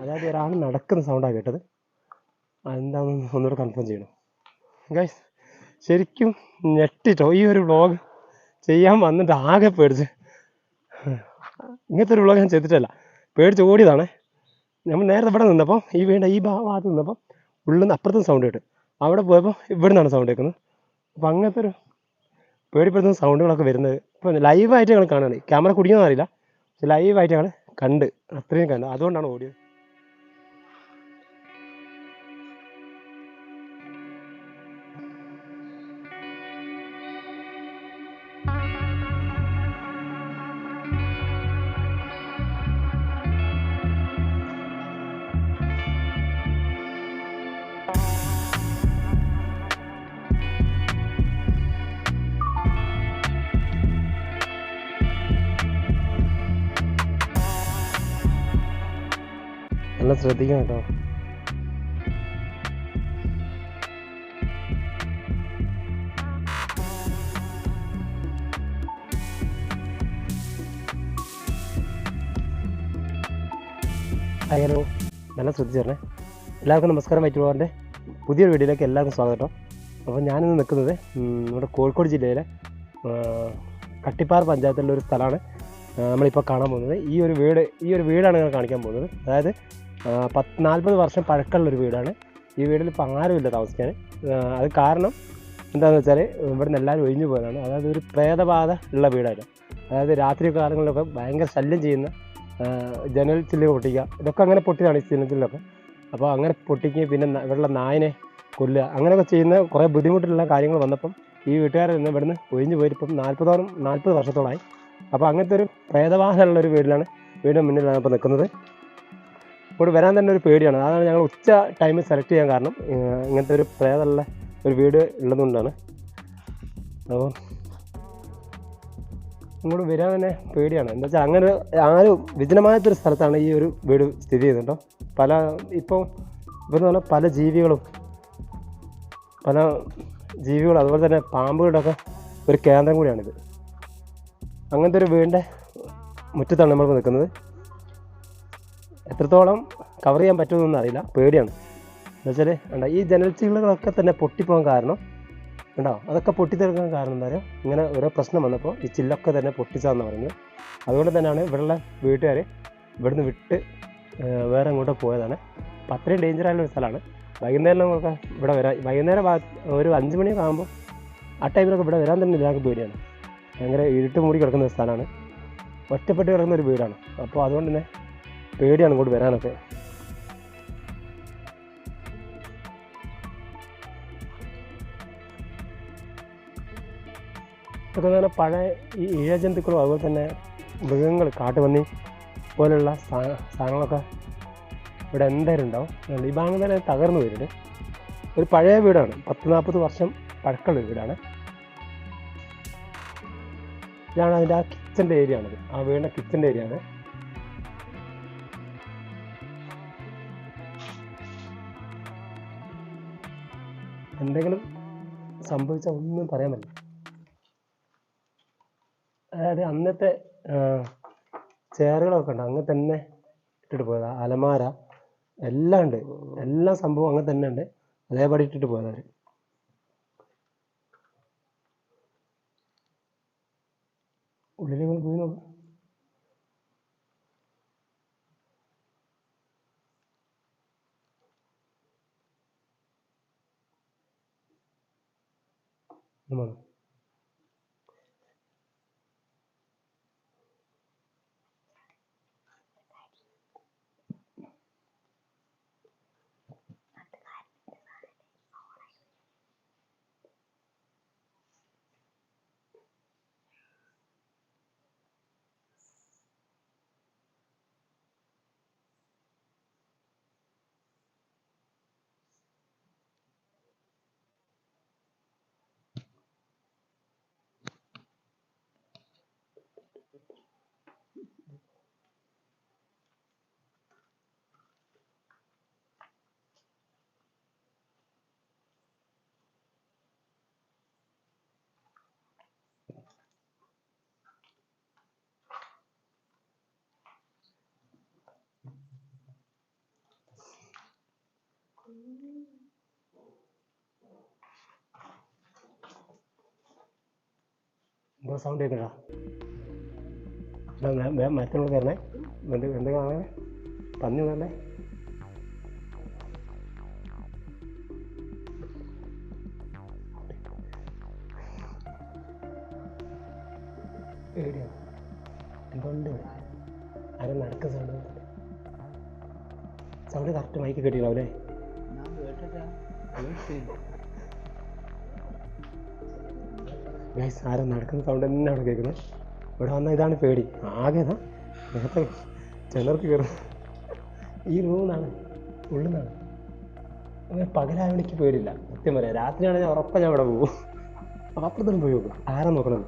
അതായത് ഒരാൾ നടക്കുന്ന സൗണ്ടാണ് കേട്ടത്. അതെന്താണെന്ന് ഒന്നുകൂടെ കൺഫേം ചെയ്യണം. ഗൈസ് ശരിക്കും ഞെട്ടിട്ടോ? ഈ ഒരു വ്ളോഗ് ചെയ്യാൻ വന്നിട്ട് ആകെ പേടിച്ച്. ഇങ്ങനത്തെ ഒരു വ്ളോഗ് ഞാൻ ചെയ്തിട്ടല്ല. പേടിച്ച് ഓടിയതാണ്. നമ്മൾ നേരത്തെ ഇവിടെ നിന്നപ്പോൾ ഈ വീണ്ട ഈ ഭാഗ ഭാഗത്ത് നിന്നപ്പോൾ ഉള്ളിൽ നിന്ന് അപ്പുറത്തും സൗണ്ട് കേട്ടു. അവിടെ പോയപ്പോൾ ഇവിടെ നിന്നാണ് സൗണ്ട് കേൾക്കുന്നത്. അപ്പം അങ്ങനത്തെ ഒരു പേടിപ്പെടുത്തുന്ന സൗണ്ടുകളൊക്കെ വരുന്നത്. ഇപ്പോൾ ലൈവായിട്ട് ഞങ്ങൾ കാണുകയാണ് ക്യാമറ കുടിക്കുന്ന അറിയില്ല. പക്ഷെ ലൈവായിട്ട് ഞങ്ങൾ കണ്ട് അത്രയും കണ്ട്. അതുകൊണ്ടാണ് ഓടിയത് നല്ല ശ്രദ്ധിക്കണം കേട്ടോ. ഹലോ. നല്ല ശ്രദ്ധിച്ചേ എല്ലാവർക്കും നമസ്കാരം വൈറ്റുപോകാന്റെ പുതിയൊരു വീഡിയോയിലേക്ക് എല്ലാവർക്കും സ്വാഗതം. അപ്പോൾ ഞാനിന്ന് നിൽക്കുന്നത് നമ്മുടെ കോഴിക്കോട് ജില്ലയിലെ കട്ടിപ്പാറ പഞ്ചായത്തിലുള്ള ഒരു സ്ഥലമാണ് നമ്മളിപ്പോൾ കാണാൻ പോകുന്നത്. ഈ ഒരു വീട് ഈ ഒരു വീടാണ് ഞാൻ കാണിക്കാൻ പോകുന്നത്. അതായത് പത്ത് നാൽപ്പത് വർഷം പഴക്കമുള്ള ഒരു വീടാണ്. ഈ വീടിൽ ഇപ്പോൾ ആരുമില്ല താമസിക്കാൻ. അത് കാരണം എന്താണെന്ന് വെച്ചാൽ ഇവിടെ നിന്ന് എല്ലാവരും ഒഴിഞ്ഞു പോയതാണ്. അതായത് ഒരു പ്രേതബാധ ഉള്ള വീടാണ്. അതായത് രാത്രി കാലങ്ങളിലൊക്കെ ഭയങ്കര ശല്യം ചെയ്യുന്ന ജനൽ ചില്ല് പൊട്ടിക്കുക ഇതൊക്കെ അങ്ങനെ പൊട്ടിയതാണ് ഈ ചില്ലൊക്കെ അപ്പോൾ അങ്ങനെ പൊട്ടിക്കുകയും പിന്നെ ഇവിടെയുള്ള നായനെ കൊല്ലുക അങ്ങനെയൊക്കെ ചെയ്യുന്ന കുറേ ബുദ്ധിമുട്ടുള്ള കാര്യങ്ങൾ വന്നപ്പം ഈ വീട്ടുകാരിൽ നിന്ന് ഇവിടുന്ന് ഒഴിഞ്ഞു പോയിട്ട് ഇപ്പം നാൽപ്പതോളം നാൽപ്പത് വർഷത്തോളമായി. അപ്പോൾ അങ്ങനത്തെ ഒരു പ്രേതവാഹനമുള്ള ഒരു വീട്ടിലാണ് വീടിന് മുന്നിലാണ് ഇപ്പോൾ നിൽക്കുന്നത്. ഇവിടെ വരാൻ തന്നെ ഒരു പേടിയാണ്. അതാണ് ഞങ്ങൾ ഉച്ച ടൈമിൽ സെലക്ട് ചെയ്യാൻ കാരണം ഇങ്ങനത്തെ ഒരു പ്രേതമുള്ള ഒരു വീട് ഉള്ളതുകൊണ്ടാണ്. അപ്പോൾ ഇങ്ങോട്ട് വരാൻ തന്നെ പേടിയാണ്. എന്താ വെച്ചാൽ അങ്ങനെ ആരും വിജനമായത്തൊരു സ്ഥലത്താണ് ഈ ഒരു വീട് സ്ഥിതി ചെയ്യുന്നത് പല ഇപ്പോൾ ഇപ്പം പറഞ്ഞാൽ പല ജീവികളും പല ജീവികളും അതുപോലെ തന്നെ പാമ്പുകളുടെ ഒക്കെ ഒരു കേന്ദ്രം കൂടിയാണിത്. അങ്ങനത്തെ ഒരു വീടിന്റെ മുറ്റത്താണ് നമ്മൾ നിൽക്കുന്നത്. എത്രത്തോളം കവർ ചെയ്യാൻ പറ്റുമെന്നൊന്നും അറിയില്ല. പേടിയാണ്. എന്നുവെച്ചാൽ വേണ്ട ഈ ജനൽ ജനൽച്ചികളൊക്കെ തന്നെ പൊട്ടിപ്പോകാൻ കാരണം ഉണ്ടോ അതൊക്കെ പൊട്ടിത്തെറിക്കാൻ കാരണം എന്താ പറയുക ഇങ്ങനെ ഓരോ പ്രശ്നം വന്നപ്പോൾ ഈ ചില്ലൊക്കെ തന്നെ പൊട്ടിച്ചാന്ന് പറയുന്നത് അതുകൊണ്ട് തന്നെയാണ് ഇവിടെയുള്ള വീട്ടുകാർ ഇവിടുന്ന് വിട്ട് വേറെ എങ്ങോട്ടോ പോയതാണ്. അപ്പം അത്രയും ഡേഞ്ചർ ആയുള്ള ഒരു സ്ഥലമാണ്. വൈകുന്നേരം നമുക്ക് ഇവിടെ വരാം വൈകുന്നേരം ഒരു അഞ്ച് മണിയൊക്കെ ആകുമ്പോൾ ആ ടൈമിലൊക്കെ ഇവിടെ വരാൻ തന്നെ ഇല്ലാത്ത പേടിയാണ്. ഭയങ്കര ഇരുട്ട് മൂടി കിടക്കുന്ന ഒരു സ്ഥലമാണ്. ഒറ്റപ്പെട്ട് കിടക്കുന്ന ഒരു വീടാണ്. അപ്പോൾ അതുകൊണ്ട് തന്നെ പേടിയാണ് ഇങ്ങോട്ട് വരാനൊക്കെ. ഇതൊക്കെ തന്നെ പഴയ ഈ ഇഴജന്തുക്കളും അതുപോലെ തന്നെ മൃഗങ്ങൾ കാട്ടുപന്നി പോലെയുള്ള സാധനങ്ങളൊക്കെ ഇവിടെ എന്തായാലും ഉണ്ടാവും ഈ ഭാഗം തന്നെ തകർന്നു വരുന്നുണ്ട് ഒരു പഴയ വീടാണ്. പത്ത് നാൽപ്പത് വർഷം പഴക്കമുള്ള വീടാണ്. ഇതാണ് അതിന്റെ ആ കിച്ചന്റെ ഏരിയ ആണത്. ആ വീടിന്റെ കിച്ചന്റെ ഏരിയ ആണ്. എന്തെങ്കിലും സംഭവിച്ചാൽ ഒന്നും പറയാൻ പറ്റില്ല. അതായത് അന്നത്തെ ചെയറുകളൊക്കെ ഉണ്ട്. അങ്ങനെ തന്നെ ഇട്ടിട്ട് പോയതാ. അലമാര എല്ലാം ഉണ്ട്. എല്ലാ സംഭവം അങ്ങനെ തന്നെ ഉണ്ട്. അതേപടി ഇട്ടിട്ട് പോയത് അവർ. ഉള്ളിലേക്ക് പോയി നോക്കാം. 那么 वो साउंड एक रहा। സൗണ്ട് കേൾക്കണ്ടാ മരത്തിനോട് കയറണേ എന്ത് എന്ത് കാണാൻ പന്നി എവിടെയാ എന്തുണ്ട് ഇവിടെ. നടക്ക സൗണ്ട് സൗണ്ട് കറക്റ്റ് മൈക്ക് കേട്ടിട്ടാ ഗൈസ് ആരും നടക്കുന്ന സൗണ്ട് തന്നെ അവിടെ കേൾക്കുന്നത്. ഇവിടെ വന്നാൽ ഇതാണ് പേടി. ആകെ നേരത്തെ ചിലർക്ക് കയറും. ഈ റൂമിന്നാണ് ഉള്ളിൽ നിന്നാണ് അങ്ങനെ പകലായോണ്ട് എനിക്ക് പേടില്ല സത്യം പറയാം. രാത്രിയാണെങ്കിൽ ഞാൻ ഉറപ്പാണ് ഞാൻ ഇവിടെ പോകും അപ്പം അപ്പുറത്തോട്ട് പോയി നോക്കും. ആരാ നോക്കണത്?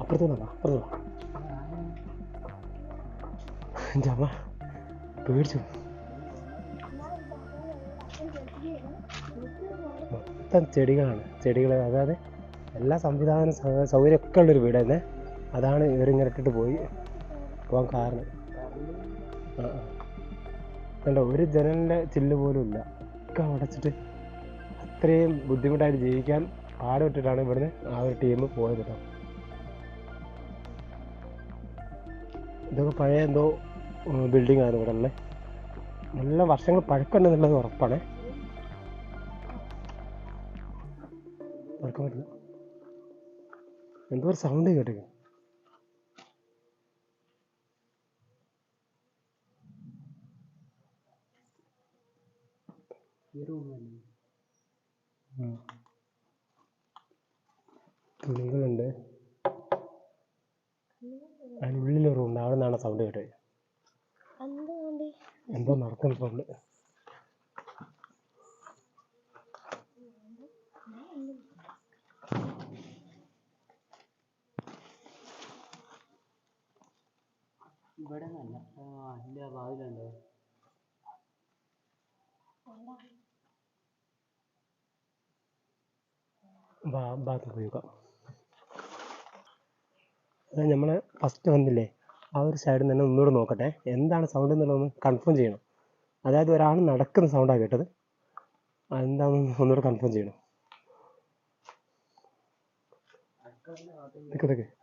അപ്പുറത്ത് നോക്കാം അപ്പുറത്ത് നോക്കാം എന്റെ പേടിച്ചു. മൊത്തം ചെടികളാണ്. ചെടികൾ അതായത് എല്ലാ സംവിധാന സൗകര്യമൊക്കെ ഉള്ളൊരു വീടായിരുന്നേ അതാണ് ഇവരിങ്ങനെ പോയി. പോകാൻ കാരണം. കണ്ടോ ഒരു ജനലിന്റെ ചില്ല് പോലും ഇല്ല. ഒക്കെ അടച്ചിട്ട് അത്രയും ബുദ്ധിമുട്ടായിട്ട് ജീവിക്കാൻ പാടുപെട്ടിട്ടാണ് ഇവിടുന്ന് ആ ഒരു ടീം പോയത് കേട്ടോ ഇതൊക്കെ പഴയ എന്തോ ബിൽഡിംഗ് ആണ് ഇവിടെ ഉള്ളത് നല്ല വർഷങ്ങൾ പഴക്കമുണ്ടെന്നുള്ളത് ഉറപ്പാണ്. എന്തോ ഒരു സൗണ്ട് കേട്ടേക്ക് തുണികളുണ്ട് അതിനുള്ളിലൊരു ഉണ്ട് അവിടെ നിന്നാണ് സൗണ്ട് കേട്ടത്. എന്തോ നടക്കുന്ന സൗണ്ട് ഇവിടെ നല്ല ആ എന്റെ ഭാവിയിലുണ്ടോ ഭാഗത്ത് പോയി നോക്കാം നമ്മൾ ഫസ്റ്റ് വന്നില്ലേ ആ ഒരു സൈഡിൽ നിന്ന് തന്നെ ഒന്നുകൂടെ നോക്കട്ടെ എന്താണ് സൗണ്ട് എന്നുള്ളതൊന്ന് കൺഫേം ചെയ്യണം. അതായത് ഒരാൾ നടക്കുന്ന സൗണ്ടാണ് കേട്ടത്. അതെന്താണെന്ന് ഒന്നുകൂടെ കൺഫേം ചെയ്യണം.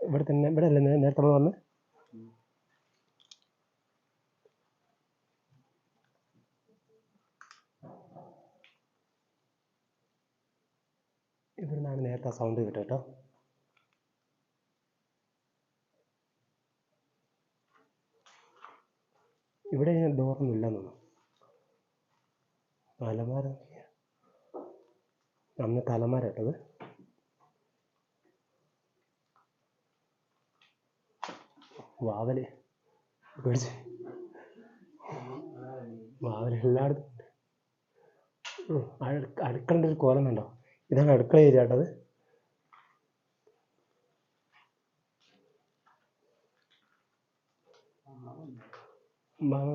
ഇവിടെ തന്നെ ഇവിടെ അല്ലേ നേരത്തെ നമ്മൾ വന്ന് ഇവിടെ നിന്നാണ് നേരത്തെ സൗണ്ട് കിട്ടോ ഇവിടെ ഡോറൊന്നും ഇല്ലെന്നു അലമാര നോക്കിയേ. അന്ന് തലമാര ഇട്ടത്? വാവൽ. പേടിച്ച്. വാവൽ എല്ലായിടത്തും ഉണ്ട് അടുക്കളന്റെ ഒരു കോലം കണ്ടോ? ഇതാണ് അടുക്കള ഏരിയ കേട്ടത്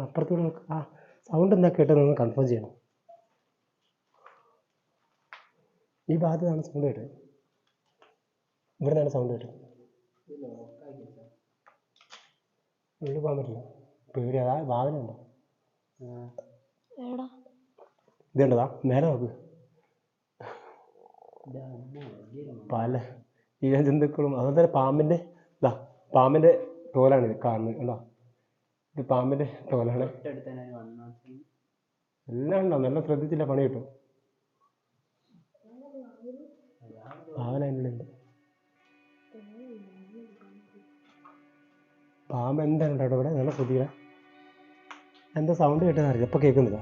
അപ്പുറത്തൂടെ ആ സൗണ്ട് എന്താ കേട്ടതെന്ന് കൺഫേം ചെയ്യണം. ഈ ഭാഗത്താണ് സൗണ്ട് കേട്ടത്. ഇവിടെ നിന്നാണ് സൗണ്ട് കേട്ടത്. ഉള്ളിൽ പോകാൻ പറ്റില്ല. പേടി അതാ വാതിലുണ്ടോ ഇതുണ്ടതാ മേലെ നോക്ക്. പല ഇഴജന്തുക്കളും അതുപോലെ തന്നെ പാമ്പിന്റെ ഇതാ പാമ്പിന്റെ തോലാണ് ഇത് കാണുന്നത് കണ്ടോ? ഇത് പാമ്പിന്റെ തോലാണ്. എല്ലാം ഉണ്ടോ? നല്ല ശ്രദ്ധിച്ചില്ല പണി കിട്ടും. പാവനുണ്ട് പാമ്പ് എന്താണ് ഇവിടെ നല്ല ശ്രദ്ധിക്കണം എന്താ സൗണ്ട് കേട്ടതാണ് അറിയില്ല ഇപ്പൊ കേൾക്കുന്നില്ല?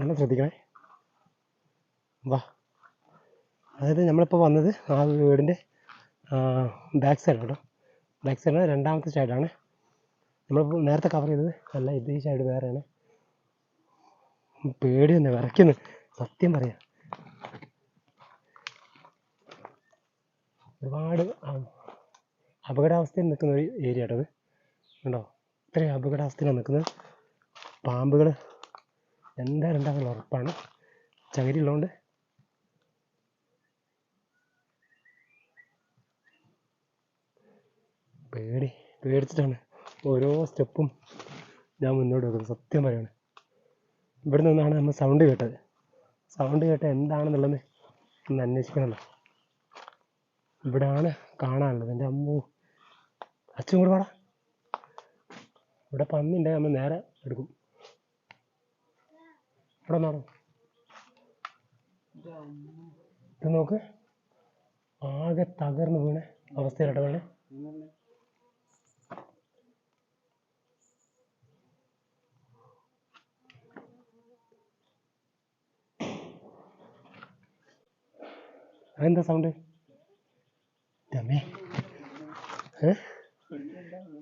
നല്ല ശ്രദ്ധിക്കണേ. വാ. അതായത് നമ്മളിപ്പോൾ വന്നത് ആ വീടിന്റെ ബാക്ക് സൈഡ് കേട്ടോ. ബാക്ക് സൈഡ് രണ്ടാമത്തെ സൈഡാണ് നമ്മളിപ്പോൾ നേരത്തെ കവർ ചെയ്തത്. അല്ല ഇത് ഈ സൈഡ് വേറെയാണ്. പേടി തന്നെ വിറയ്ക്കുന്നു. സത്യം പറയാം. ഒരുപാട് അപകടാവസ്ഥയിൽ നിൽക്കുന്ന ഒരു ഏരിയ കേട്ടോ ഇത് കണ്ടോ? ഇത്രയും അപകടാവസ്ഥയിലാണ് നിൽക്കുന്നത്. പാമ്പുകൾ എന്തായാലും ഉണ്ടാകുന്ന ഉറപ്പാണ്. ചകിരി ഉള്ളതുകൊണ്ട് പേടി പേടിച്ചിട്ടാണ് ഓരോ സ്റ്റെപ്പും ഞാൻ മുന്നോട്ട് വെക്കുന്നത്. സത്യം പറയാണ്. ഇവിടെ നിന്നാണ് നമ്മൾ സൗണ്ട് കേട്ടത്. സൗണ്ട് കേട്ട എന്താണെന്നുള്ളത് ഒന്ന് അന്വേഷിക്കണമല്ലോ ഇവിടെയാണ് കാണാനുള്ളത്. എന്റെ അമ്മു. അച്ഛൻ കൂടെ പാടാ ഇവിടെ പന്നി ഉണ്ടെങ്കിൽ നമ്മൾ നേരെ എടുക്കും. ഇവിടെ നിന്നാണോ ഇത് നോക്ക്. ആകെ തകർന്നു വീണ അവസ്ഥയിലട്ടെ വേണേ അതെന്താ സൗണ്ട് രമേ ഏ?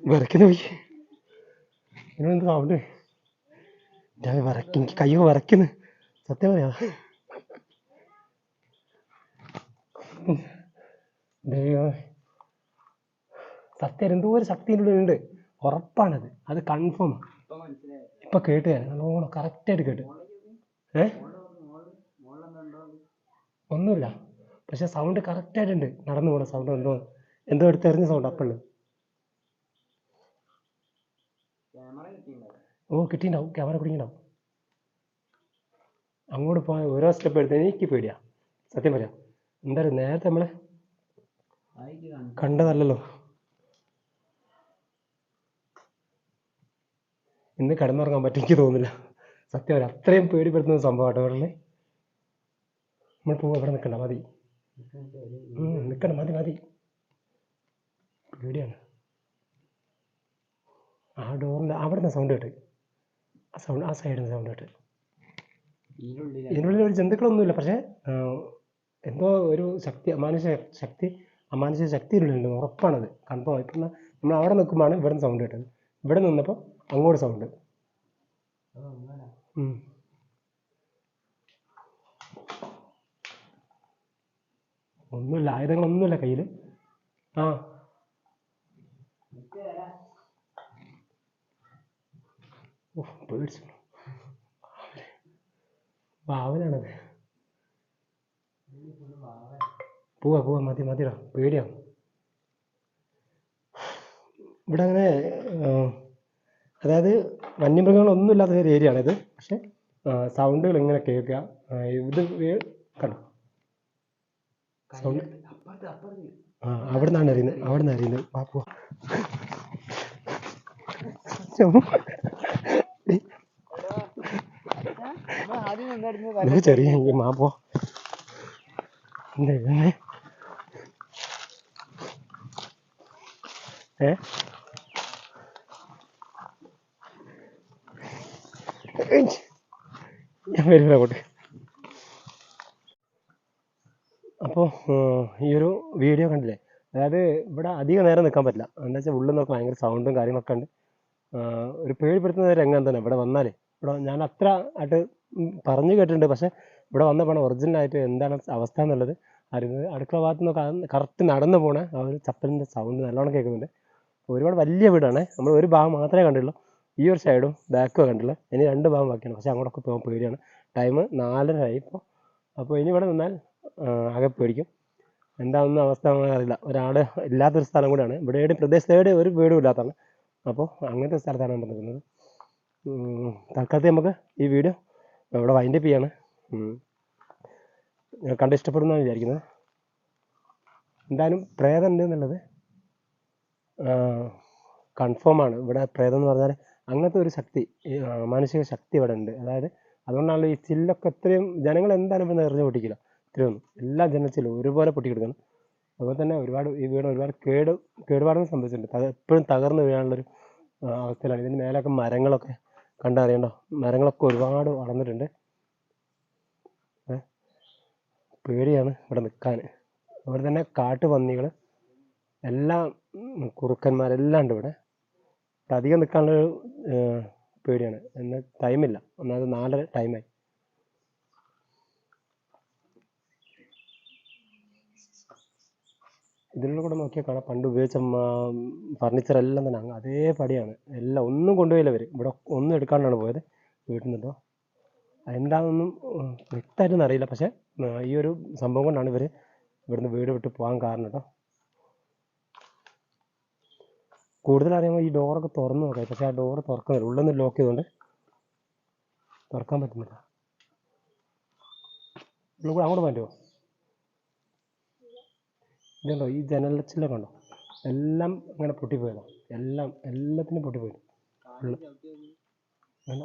വിറയ്ക്കുന്ന പോയി. ഇതിനെന്ത് സൗണ്ട് ഞാൻ വിറയ്ക്കും എനിക്ക് കയ്യോ വിറയ്ക്കുന്നു സത്യം പറയാ. സത്യം എന്തോ ഒരു ശക്തി ഇതിന്റെ ഉള്ളിലുണ്ട് ഉറപ്പാണത്. അത് കൺഫേം ഇപ്പൊ കേട്ട് നല്ലോണം കറക്റ്റായിട്ട് കേട്ട്. ഏ? ഒന്നുമില്ല. പക്ഷെ സൗണ്ട് കറക്റ്റായിട്ടുണ്ട് നടന്നു പോണ സൗണ്ട് എന്തോ എന്തോ എടുത്തെറിഞ്ഞ സൗണ്ട് അപ്പള്ള് ക്യാമറ കിട്ടിയിട്ടുണ്ടാവും ഓ കിട്ടിയിട്ടുണ്ടാവും. ക്യാമറ കുടിക്കണ്ടാവും അങ്ങോട്ട് പോകാൻ ഓരോ സ്റ്റെപ്പ് എടുത്ത് എനിക്ക് പേടിയാ. സത്യം പറയാം. എന്തായാലും നേരത്തെ നമ്മളെ കണ്ടതല്ലോ ഇന്ന് കിടന്നുറങ്ങാൻ പറ്റും എനിക്ക് തോന്നില്ല സത്യം പറയാം അത്രയും പേടിപ്പെടുത്തുന്ന സംഭവം ഇവിടെ നമ്മൾ പോവാ അവിടെ നിൽക്കണ്ട മതി. നിൽക്കണം മതി മതി. പേടിയാണ്. ആ ഡോറിന്റെ അവിടെ നിന്ന് സൗണ്ട് കേട്ട്. ആ സൗണ്ട് ആ സൈഡിൽ നിന്ന് സൗണ്ട് കേട്ട്. ഇതിനുള്ളിൽ ഒരു ജന്തുക്കളൊന്നുമില്ല. പക്ഷേ എന്തോ ഒരു ശക്തി അമാനുഷ ശക്തി അമാനുഷ ശക്തി ഇതിനുള്ളിലുണ്ട് ഉറപ്പാണത്. കൺഫേം ഇപ്പം നമ്മൾ അവിടെ നിൽക്കുമ്പോഴാണ് ഇവിടെ നിന്ന് സൗണ്ട് കേട്ടത്. ഇവിടെ നിന്നപ്പോൾ അങ്ങോട്ട് സൗണ്ട്. ഒന്നുമില്ല. ആയുധങ്ങളൊന്നുമില്ല കയ്യിൽ ആ. ഉഫ്, പേടിച്ചു. ഭാവനാണത് പോവാ പോവാ മതി മതിടാ. പേടിയാണ് ഇവിടെ അങ്ങനെ അതായത് വന്യമൃഗങ്ങളൊന്നും ഇല്ലാത്ത ഒരു ഏരിയ ആണിത് പക്ഷെ സൗണ്ടുകൾ ഇങ്ങനെ കേൾക്കുക. ഇത് കണ്ടു? സൗണ്ട് ആ അവിടെ നിന്നാണ് അറിയുന്നത്. അവിടെ നിന്ന് അറിയുന്നത്. വാ പോവാ നമ്മൾ ആദ്യം എന്തായിരുന്നു നിനക്ക് ചെറിയ മാപ്പോ ഏ? ഞാൻ വരില്ല അങ്ങോട്ട്. അപ്പോൾ ഈ ഒരു വീഡിയോ കണ്ടില്ലേ? അതായത് ഇവിടെ അധികം നേരം നിൽക്കാൻ പറ്റില്ല. എന്താ വെച്ചാൽ ഉള്ളിൽ നിന്നൊക്കെ ഭയങ്കര സൗണ്ടും കാര്യങ്ങളൊക്കെ ഉണ്ട് ഒരു പേടിപ്പെടുത്തുന്ന രംഗം തന്നെ ഇവിടെ വന്നാലേ. ഇവിടെ ഞാൻ അത്ര ആയിട്ട് പറഞ്ഞു കേട്ടിട്ടുണ്ട്. പക്ഷെ ഇവിടെ വന്നപ്പോൾ ഒറിജിനൽ ആയിട്ട് എന്താണ് അവസ്ഥ എന്നുള്ളത് അറിയുന്നത്. അടുക്കള ഭാഗത്ത് നിന്ന് കറക്റ്റ് നടന്നു പോണ ആ ഒരു ചപ്പലിന്റെ സൗണ്ട് നല്ലോണം കേൾക്കുന്നുണ്ട്. ഒരുപാട് വലിയ വീടാണ്. നമ്മൾ ഒരു ഭാഗം മാത്രമേ കണ്ടുള്ളൂ. ഈ ഒരു സൈഡും ബാക്കും കണ്ടിട്ടുള്ളൂ ഇനി രണ്ട് ഭാഗം ബാക്കിയാണ്. പക്ഷേ അങ്ങോട്ടൊക്കെ പോകാൻ പേടിയാണ്. ടൈം നാലര ആയി ഇപ്പോൾ അപ്പോൾ ഇനി ഇവിടെ നിന്നാൽ ആകെ പേടിക്കും. എന്താണെന്ന് അവസ്ഥ അറിയില്ല. ഒരാൾ ഇല്ലാത്തൊരു സ്ഥലം കൂടെയാണ്. ഇവിടെ പ്രദേശത്തേടെ ഒരു വീടും ഇല്ലാത്തതാണ്. അപ്പോൾ അങ്ങനത്തെ സ്ഥലത്താണ് നമ്മൾ നിൽക്കുന്നത്. തൽക്കാലത്ത് നമുക്ക് ഈ വീഡിയോ ഇവിടെ വൈൻഡപ്പ് ചെയ്യാണ്. കണ്ട് ഇഷ്ടപ്പെടുന്നതാണ് വിചാരിക്കുന്നത്. എന്തായാലും പ്രേതം ഉണ്ട് എന്നുള്ളത് കൺഫേമാണ് ഇവിടെ പ്രേതം എന്ന് പറഞ്ഞാൽ അങ്ങനത്തെ ഒരു ശക്തി മാനസിക ശക്തി ഇവിടെ ഉണ്ട്. അതായത് അതുകൊണ്ടാണല്ലോ ഈ ചില്ലൊക്കെ ഇത്രയും ജനങ്ങൾ എന്തായാലും ഇവിടെ നിറഞ്ഞു പൊട്ടിക്കില്ല ഇത്രയൊന്നും എല്ലാ ജനച്ചിലും ഒരുപോലെ പൊട്ടിക്കെടുക്കണം. അതുപോലെ തന്നെ ഒരുപാട് ഈ വീട് ഒരുപാട് കേട് കേടുപാടുകൾ സംഭവിച്ചിട്ടുണ്ട്. എപ്പോഴും തകർന്നു വീഴാനുള്ളൊരു അവസ്ഥയിലാണ് ഇതിന് മേലൊക്കെ മരങ്ങളൊക്കെ കണ്ടറിയണ്ടോ? മരങ്ങളൊക്കെ ഒരുപാട് വളർന്നിട്ടുണ്ട്. പേടിയാണ് ഇവിടെ നിൽക്കാൻ. ഇവിടെ തന്നെ കാട്ടുപന്നികൾ എല്ലാ കുറുക്കന്മാരെല്ലാം ഉണ്ട് ഇവിടെ. അധികം നിൽക്കാനുള്ള പേടിയാണ്. എന്നാൽ ടൈമില്ല ഒന്നാമത് നാലര ടൈമായി ഇതിലുള്ള കൂടെ നോക്കിയാൽ കാണാം പണ്ട് ഉപയോഗിച്ച ഫർണിച്ചർ എല്ലാം തന്നെ അങ്ങ് അതേ പടിയാണ്. എല്ലാം ഒന്നും കൊണ്ടുപോയില്ല അവർ ഇവിടെ ഒന്നും എടുക്കാണ്ടാണ് പോയത്. വീട്ടിൽ നിന്നോ? എന്താണെന്നും വ്യക്തമായിട്ടൊന്നും അറിയില്ല. പക്ഷേ ഈ ഒരു സംഭവം കൊണ്ടാണ് ഇവർ ഇവിടുന്ന് വീട് വിട്ട് പോകാൻ കാരണം കേട്ടോ. കൂടുതൽ അറിയുമ്പോൾ ഈ ഡോറൊക്കെ തുറന്നു നോക്കാം. പക്ഷേ ആ ഡോറ് തുറക്കുന്നില്ല ഉള്ളിൽ നിന്ന് ലോക്ക് ചെയ്തുകൊണ്ട് തുറക്കാൻ പറ്റുന്നില്ല. ഉള്ളിൽ അങ്ങോട്ട് ഇതുണ്ടോ ഈ ജനലച്ചിലൊക്കെ ഉണ്ടോ എല്ലാം ഇങ്ങനെ പൊട്ടിപ്പോയതാണ് എല്ലാം എല്ലാത്തിനും പൊട്ടിപ്പോയി. വേണ്ട